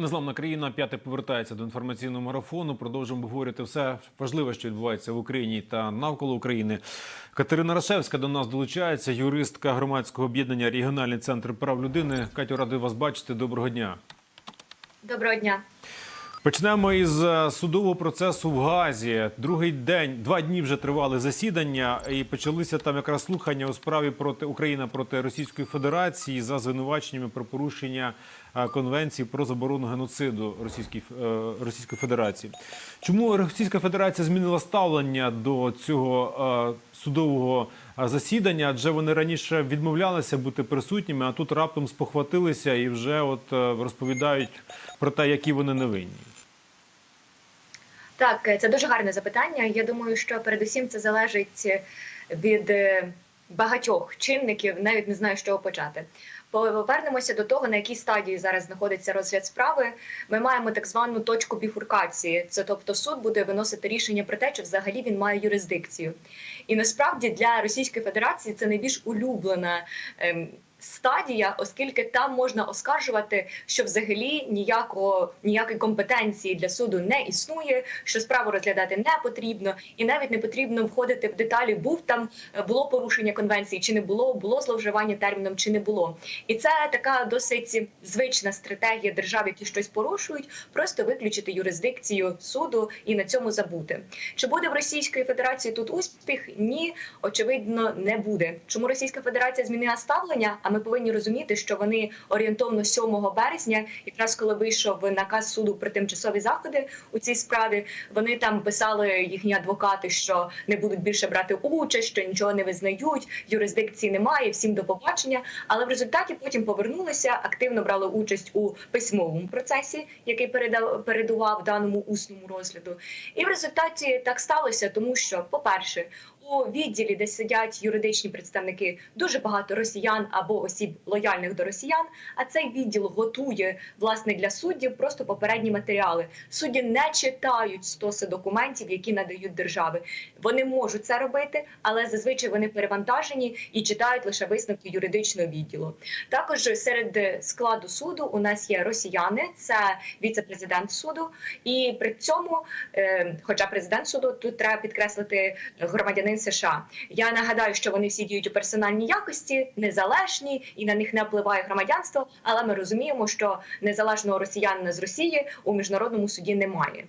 Незламна країна п'яте повертається до інформаційного марафону. Продовжуємо обговорювати все важливе, що відбувається в Україні та навколо України. Катерина Рашевська до нас долучається, юристка громадського об'єднання Регіональний центр прав людини. Катю, радий вас бачити. Доброго дня. Доброго дня. Почнемо із е, судового процесу в Газі. Другий день, два дні вже тривали засідання, і почалися там якраз слухання у справі проти Україна проти Російської Федерації за звинуваченнями про порушення е, конвенції про заборону геноциду Російської е, Російської Федерації. Чому Російська Федерація змінила ставлення до цього судового засідання? Адже вони раніше відмовлялися бути присутніми, а тут раптом спохватилися і вже от розповідають про те, які вони невинні. Так, це дуже гарне запитання. Я думаю, що передусім це залежить від е, багатьох чинників, навіть не знаю, з чого почати. Повернемося до того, на якій стадії зараз знаходиться розгляд справи. Ми маємо так звану точку біфуркації. Це тобто суд буде виносити рішення про те, чи взагалі він має юрисдикцію. І насправді для Російської Федерації це найбільш улюблена. ем, Стадія, оскільки там можна оскаржувати, що взагалі ніякого ніякої компетенції для суду не існує, що справу розглядати не потрібно, і навіть не потрібно входити в деталі. Був там е, було порушення конвенції, чи не було, було зловживання терміном, чи не було. І це така досить звична стратегія держав, які щось порушують, просто виключити юрисдикцію суду і на цьому забути. Чи буде в Російської Федерації тут успіх? Ні, очевидно, не буде. Чому Російська Федерація змінила ставлення? А ми повинні розуміти, що вони орієнтовно 7 березня, якраз коли вийшов наказ суду про тимчасові заходи у цій справі, вони там писали їхні адвокати, що не будуть більше брати участь, що нічого не визнають, юрисдикції немає, всім до побачення. Але в результаті потім повернулися, активно брали участь у письмовому процесі, який передав передував даному усному розгляду. І в результаті так сталося, тому що, по-перше, у відділі, де сидять юридичні представники, дуже багато росіян або осіб лояльних до росіян. А цей відділ готує власне для суддів просто попередні матеріали. Судді не читають стоси документів, які надають держави. Вони можуть це робити, але зазвичай вони перевантажені і читають лише висновки юридичного відділу. Також серед складу суду у нас є росіяни, це віце-президент суду, і при цьому, е, хоча президент суду тут треба підкреслити громадянин США. Я нагадаю, що вони всі діють у персональній якості, незалежні і на них не впливає громадянство. Але ми розуміємо, що незалежного росіянина з Росії у міжнародному суді немає.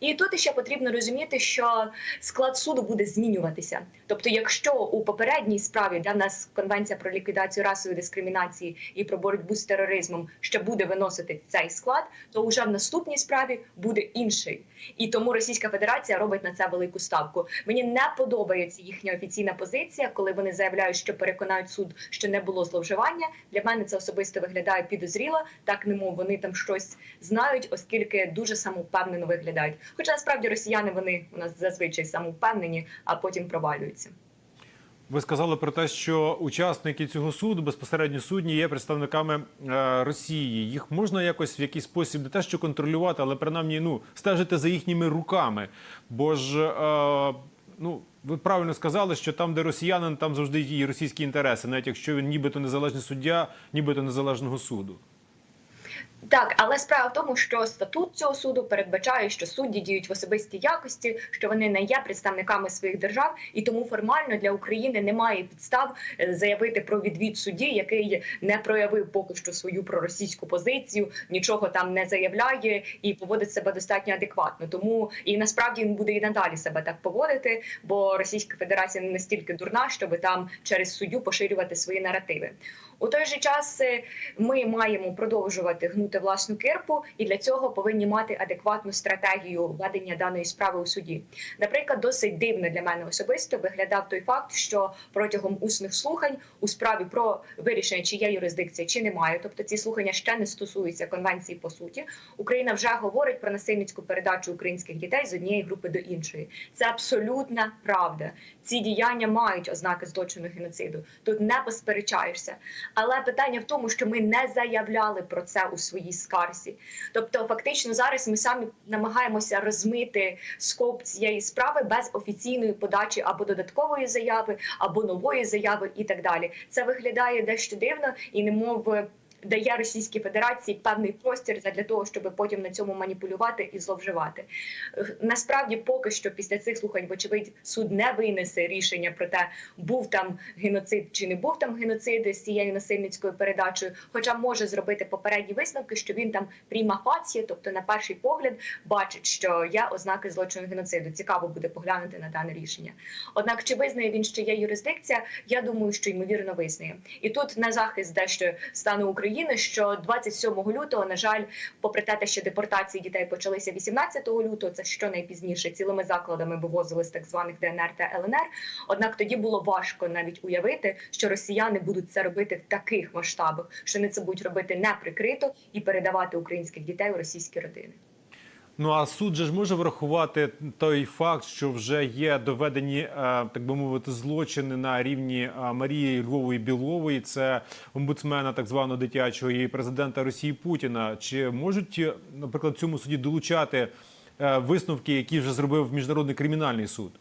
І тут ще потрібно розуміти, що склад суду буде змінюватися. Тобто, якщо у попередній справі, де в нас конвенція про ліквідацію расової дискримінації і про боротьбу з тероризмом ще буде виносити цей склад, то вже в наступній справі буде інший. І тому Російська Федерація робить на це велику ставку. Мені не подобається їхня офіційна позиція, коли вони заявляють, що переконають суд, що не було зловживання. Для мене це особисто виглядає підозріло, так немов вони там щось знають, оскільки дуже самовпевнено виглядають. Хоча насправді росіяни вони у нас зазвичай самовпевнені, а потім провалюються. Ви сказали про те, що учасники цього суду, безпосередньо судні, є представниками е, Росії. Їх можна якось в якийсь спосіб не те, що контролювати, але принаймні ну стежити за їхніми руками. Бо ж е, ну ви правильно сказали, що там, де росіянин, там завжди є російські інтереси, навіть якщо він нібито незалежний суддя, нібито незалежного суду. Так, але справа в тому, що статут цього суду передбачає, що судді діють в особистій якості, що вони не є представниками своїх держав, і тому формально для України немає підстав е, заявити про відвід судді, який не проявив поки що свою проросійську позицію, нічого там не заявляє і поводить себе достатньо адекватно. Тому і насправді він буде і надалі себе так поводити, бо Російська Федерація не настільки дурна, щоб там через суддю поширювати свої наративи. У той же час е, ми маємо продовжувати гнути власну кирпу, і для цього повинні мати адекватну стратегію ведення даної справи у суді. Наприклад, досить дивно для мене особисто виглядав той факт, що протягом усних слухань у справі про вирішення, чи є юрисдикція, чи немає, тобто ці слухання ще не стосуються конвенції по суті. Україна вже говорить про насильницьку передачу українських дітей з однієї групи до іншої. Це абсолютна правда. Ці діяння мають ознаки злочину геноциду. Тут не посперечаєшся. Але питання в тому, що ми не заявляли про це у своїй скарзі. Тобто, фактично, зараз ми самі намагаємося розмити скоп цієї справи без офіційної подачі або додаткової заяви, або нової заяви, і так далі. Це виглядає дещо дивно і немов дає Російській Федерації певний простір для того, щоб потім на цьому маніпулювати і зловживати. Насправді, поки що, після цих слухань, вочевидь, суд не винесе рішення про те, був там геноцид чи не був там геноцид з цією насильницькою передачею, хоча може зробити попередні висновки, що він там пріма фація, тобто на перший погляд бачить, що є ознаки злочину геноциду. Цікаво буде поглянути на дане рішення. Однак, чи визнає він, що є юрисдикція? Я думаю, що ймовірно визнає. І тут на захист дещо стану України, що 27 лютого, на жаль, попри те, що депортації дітей почалися 18 лютого, це що найпізніше цілими закладами вивозили з так званих ДНР та ЛНР. Однак тоді було важко навіть уявити, що росіяни будуть це робити в таких масштабах, що вони це будуть робити неприкрито і передавати українських дітей у російські родини. Ну а суд же ж може врахувати той факт, що вже є доведені, е, так би мовити, злочини на рівні е, Марії Львової Білової, це омбудсмена так званого дитячого і президента Росії Путіна. Чи можуть, е, наприклад, цьому суді долучати висновки, які вже зробив міжнародний кримінальний суд?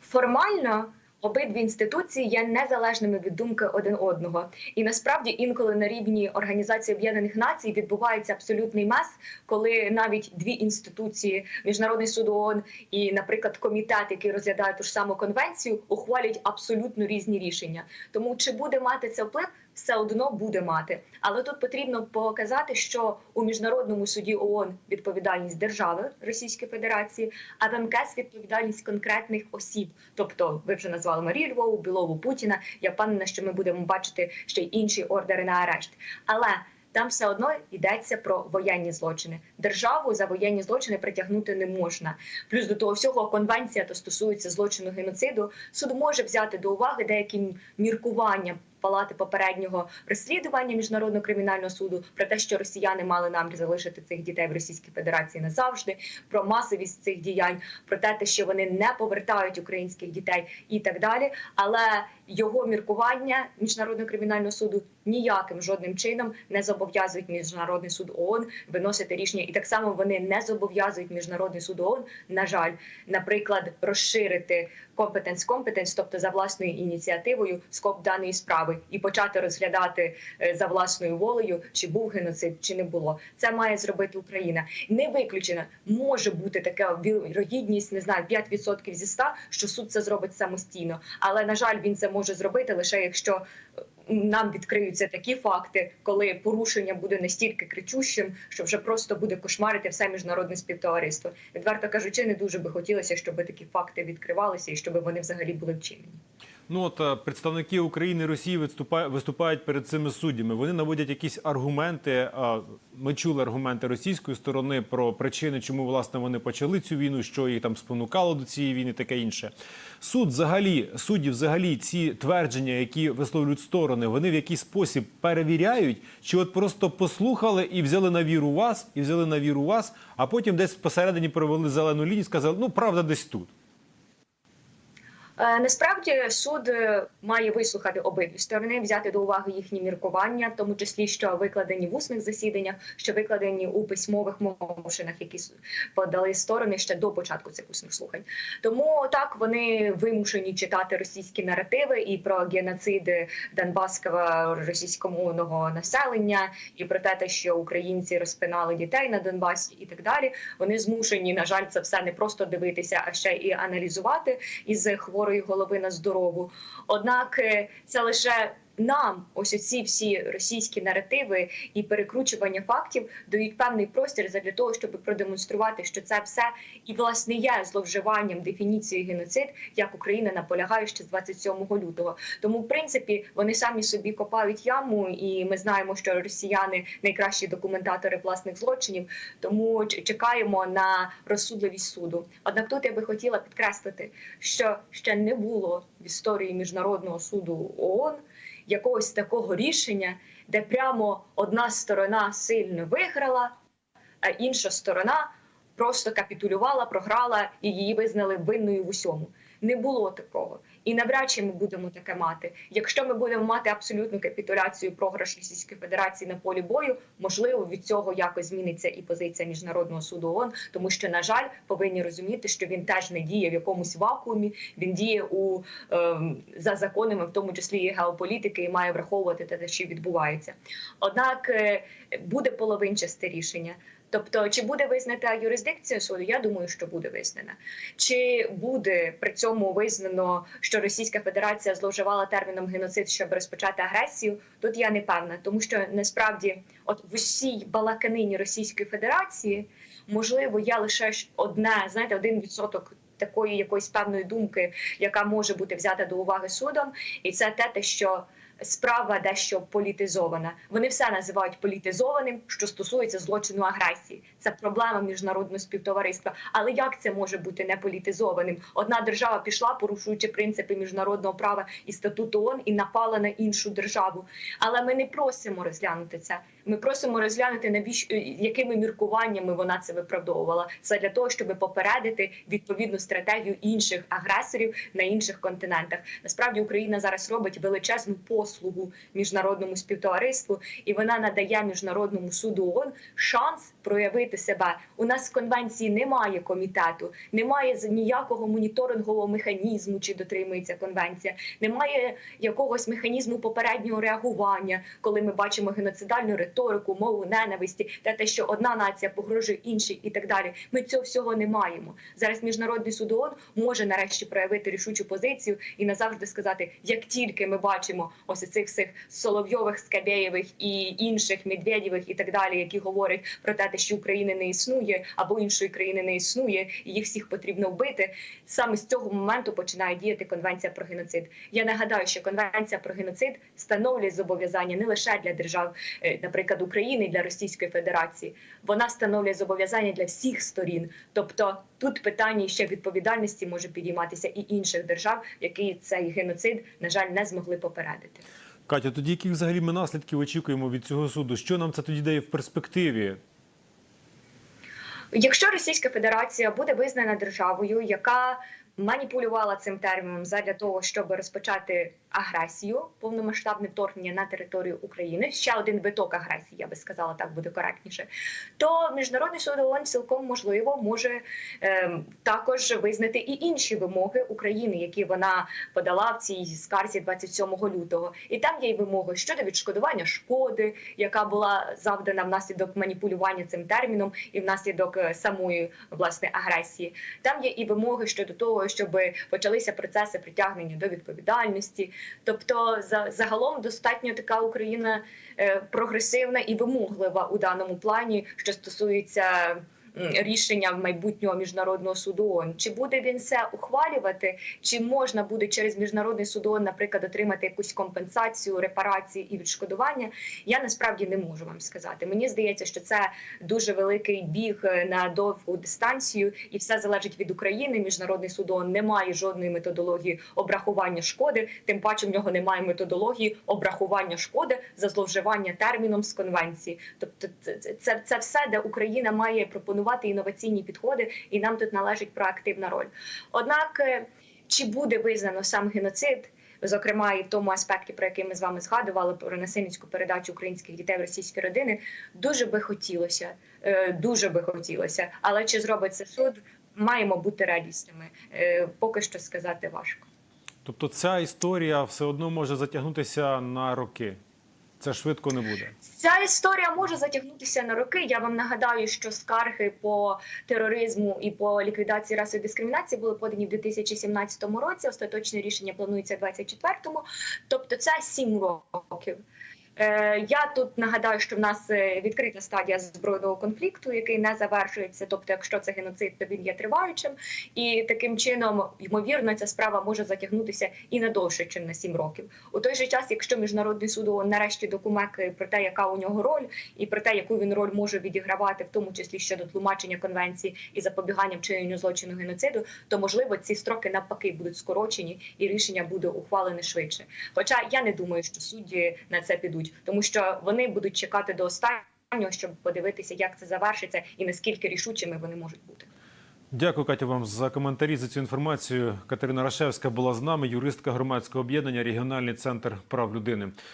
Формально обидві інституції є незалежними від думки один одного, і насправді інколи на рівні Організації Об'єднаних Націй відбувається абсолютний мес, коли навіть дві інституції, міжнародний суд ООН і, наприклад, комітет, який розглядає ту ж саму конвенцію, ухвалюють абсолютно різні рішення. Тому чи буде мати це вплив? Все одно буде мати, але тут потрібно показати, що у міжнародному суді ООН відповідальність держави Російської Федерації, а в МКС відповідальність конкретних осіб. Тобто, ви вже назвали Марію Львову, Білову Путіна. Я впевнена, що ми будемо бачити ще й інші ордери на арешт. Але там все одно йдеться про воєнні злочини. Державу за воєнні злочини притягнути не можна. Плюс до того всього конвенція то стосується злочину геноциду. Суд може взяти до уваги деякі міркування. Палати попереднього розслідування міжнародного кримінального суду про те, що росіяни мали намір залишити цих дітей в Російській Федерації назавжди, про масовість цих діянь, про те, що вони не повертають українських дітей і так далі. Але його міркування міжнародного кримінального суду ніяким жодним чином не зобов'язують міжнародний суд ООН виносити рішення, і так само вони не зобов'язують міжнародний суд ООН, на жаль, наприклад, розширити компетенс компетенс, тобто за власною ініціативою скоп даної справи, і почати розглядати е, за власною волею, чи був геноцид, чи не було. Це має зробити Україна. Не виключено може бути така вірогідність, не знаю, 5% зі 100, що суд це зробить самостійно. Але на жаль, він це може зробити лише якщо е, нам відкриються такі факти, коли порушення буде настільки кричущим, що вже просто буде кошмарити все міжнародне співтовариство. Відверто кажучи, не дуже би хотілося, щоб такі факти відкривалися і щоб вони взагалі були вчинені. Ну от е, представники України і Росії виступають, виступають перед цими суддями. Вони наводять якісь аргументи. е, Ми чули аргументи російської сторони про причини, чому власне вони почали цю війну, що їх там спонукало до цієї війни, таке інше. Суд, взагалі, судді, взагалі, ці твердження, які висловлюють сторони, вони в якийсь спосіб перевіряють, чи от просто послухали і взяли на віру вас, і взяли на віру вас, а потім десь посередині провели зелену лінію, сказали, ну правда, десь тут. Е, Насправді суд е, має вислухати обидві сторони, взяти до уваги їхні міркування, в тому числі що викладені в усних засіданнях, що викладені у письмових мовшинах, які подали сторони ще до початку цих усних слухань. Тому так вони вимушені читати російські наративи і про геноциди Донбаського російськомовного населення, і про те, що українці розпинали дітей на Донбасі, і так далі. Вони змушені, на жаль, це все не просто дивитися, а ще і аналізувати із хворої голови на здорову. Однак е, це лише нам ось ці всі російські наративи і перекручування фактів дають певний простір для того, щоб продемонструвати, що це все і власне є зловживанням дефініції геноцид, як Україна наполягає ще з 27 лютого. Тому, в принципі, вони самі собі копають яму, і ми знаємо, що росіяни найкращі документатори власних злочинів. Тому чекаємо на розсудливість суду. Однак тут я би хотіла підкреслити, що ще не було в історії міжнародного суду ООН якогось такого рішення, де прямо одна сторона сильно виграла, а інша сторона просто капітулювала, програла і її визнали винною в усьому. Не було такого. І навряд чи ми будемо таке мати. Якщо ми будемо мати абсолютну капітуляцію програш Російської Федерації на полі бою, можливо, від цього якось зміниться і позиція міжнародного суду ООН, тому що, на жаль, повинні розуміти, що він теж не діє в якомусь вакуумі, він діє у ем, за законами, в тому числі і геополітики, і має враховувати те, що відбувається. Однак е, буде половинчасте рішення. Тобто, чи буде визнана юрисдикція суду? Я думаю, що буде визнана. Чи буде при цьому визнано, що Російська Федерація зловживала терміном геноцид, щоб розпочати агресію? Тут я не певна, тому що насправді, от в усій балаканині Російської Федерації, можливо, є лише ж одне, знаєте, один відсоток. Такої якоїсь певної думки, яка може бути взята до уваги судом, і це те, те, що справа дещо політизована. Вони все називають політизованим, що стосується злочину агресії. Це проблема міжнародного співтовариства. Але як це може бути не політизованим? Одна держава пішла, порушуючи принципи міжнародного права і статуту ООН, і напала на іншу державу. Але ми не просимо розглянути це. Ми просимо розглянути навіщо якими міркуваннями вона це виправдовувала. Це для того, щоб попередити відповідну стратегію інших агресорів на інших континентах. Насправді Україна зараз робить величезну послугу міжнародному співтовариству, і вона надає міжнародному суду ООН шанс проявити себе. У нас в конвенції немає комітету, немає ніякого моніторингового механізму, чи дотримується конвенція, немає якогось механізму попереднього реагування, коли ми бачимо геноцидальну риторику, мову ненависті, та те, що одна нація погрожує іншій, і так далі. Ми цього всього не маємо. Зараз міжнародний суд ООН може нарешті проявити рішучу позицію і назавжди сказати: як тільки ми бачимо ось цих всіх Соловйових, Скабєєвих і інших Медведєвих і так далі, які говорять про те, що України не існує або іншої країни не існує, і їх всіх потрібно вбити. Саме з цього моменту починає діяти конвенція про геноцид. Я нагадаю, що конвенція про геноцид встановлює зобов'язання не лише для держав, е, наприклад, України для Російської Федерації. Вона встановлює зобов'язання для всіх сторін. Тобто тут питання ще відповідальності може підійматися і інших держав, які цей геноцид на жаль не змогли попередити. Катя, тоді яких взагалі ми наслідків очікуємо від цього суду? Що нам це тоді дає в перспективі? Якщо Російська Федерація буде визнана державою, яка маніпулювала цим терміном задля того, щоб розпочати агресію, повномасштабне вторгнення на територію України, ще один виток агресії, я би сказала, так буде коректніше, то міжнародний суд ООН цілком можливо може ем, також визнати і інші вимоги України, які вона подала в цій скарзі 27 лютого. І там є й вимоги щодо відшкодування шкоди, яка була завдана внаслідок маніпулювання цим терміном і внаслідок е, самої власне агресії. Там є і вимоги щодо того, щоб почалися процеси притягнення до відповідальності. Тобто, за загалом достатньо така Україна е, прогресивна і вимоглива у даному плані, що стосується. Рішення майбутнього міжнародного суду ООН. Чи буде він це ухвалювати, чи можна буде через міжнародний суд ООН, наприклад, отримати якусь компенсацію, репарації і відшкодування? Я насправді не можу вам сказати. Мені здається, що це дуже великий біг е, на довгу дистанцію, і все залежить від України. Міжнародний суд ООН не має жодної методології обрахування шкоди. Тим паче в нього немає методології обрахування шкоди за зловживання терміном з конвенції. Тобто, це, це все, де Україна має пропонувати інноваційні підходи, і нам тут належить проактивна роль. Однак, е, чи буде визнано сам геноцид? Зокрема, і в тому аспекті, про який ми з вами згадували, про насильницьку передачу українських дітей в російські родини, дуже би хотілося, е, дуже би хотілося. Але чи зробить це суд? Маємо бути реалістами. Е, Поки що сказати важко. Тобто ця історія все одно може затягнутися на роки. Це швидко не буде. Ця історія може затягнутися на роки. Я вам нагадаю, що скарги по тероризму і по ліквідації расової дискримінації були подані в 2017 році. Остаточне рішення планується в 2024-му. Тобто, це 7 років. Е, Я тут нагадаю, що в нас е, відкрита стадія збройного конфлікту, який не завершується. Тобто, якщо це геноцид, то він є триваючим, і таким чином, ймовірно, ця справа може затягнутися і на довше, ніж на 7 років. У той же час, якщо міжнародний суд нарешті докумекає про те, яка у нього роль, і про те, яку він роль може відігравати, в тому числі щодо тлумачення конвенції і запобігання вчиненню злочину геноциду, то можливо ці строки навпаки будуть скорочені, і рішення буде ухвалене швидше. Хоча я не думаю, що судді на це підуть, тому що вони будуть чекати до останнього, щоб подивитися, як це завершиться, і наскільки рішучими вони можуть бути. Дякую, Катя, вам за коментарі за цю інформацію. Катерина Рашевська була з нами, юристка громадського об'єднання Регіональний центр прав людини.